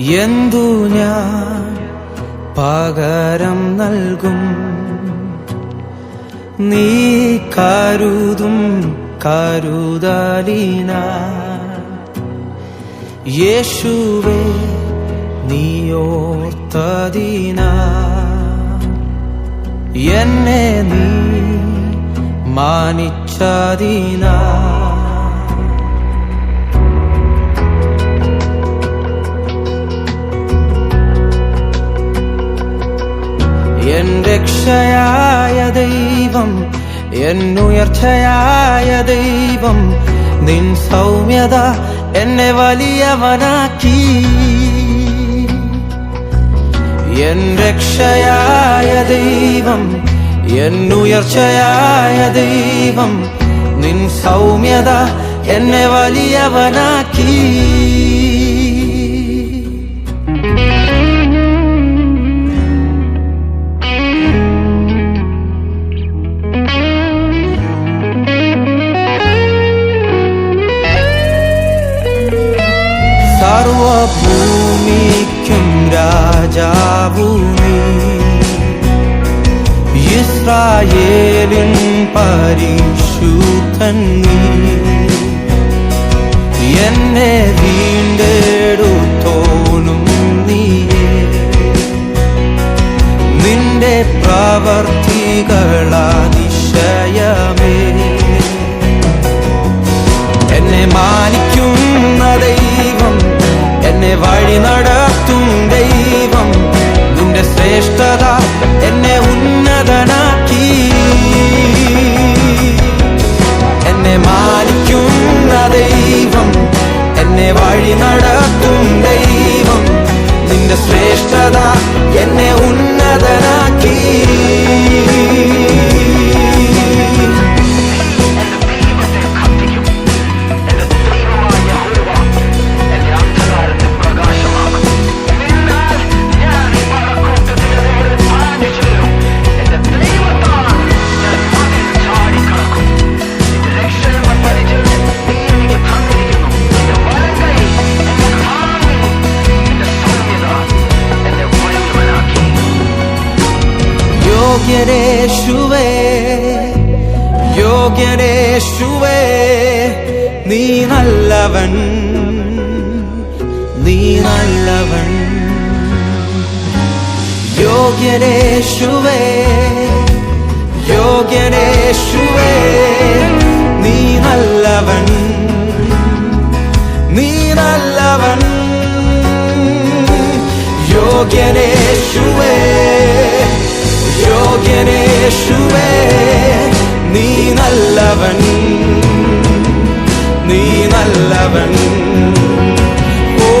എന്തു ഞാൻ പകരം നൽകും? നീ കരുതും കരുതലിന. യേശുവേ നീയോർത്തതിന. എന്നെ നീ മാനിച്ചതിനാ. രക്ഷയായ ദൈവം എന്നുയർച്ചയായ ദൈവം നിൻ സൗമ്യത എന്നെ വലിയവനാക്കി. എൻ രക്ഷയായ ദൈവം എന്നുയർച്ചയായ ദൈവം നിൻ സൗമ്യത എന്നെ വലിയവനാക്കി. ഇസ്രായേലിൻ പരിശുദ്ധൻ നീ. എന്നെ വീണ്ടെടുത്തോനും എന്നെ ഉന്നതനാക്കി യോഗ്യരേശുവേ യോഗ്യരേശുവേ നീ നല്ലവൻ നീ നല്ലവൻ. യോഗ്യരേശുവേ യോഗ്യരേശുവേ നീ നല്ലവൻ നീ നല്ലവൻ. യോഗ്യനേശുവേ യോഗ്യനേശുവേ നീ നല്ലവൻ. നീ നല്ലവൻ. ഓ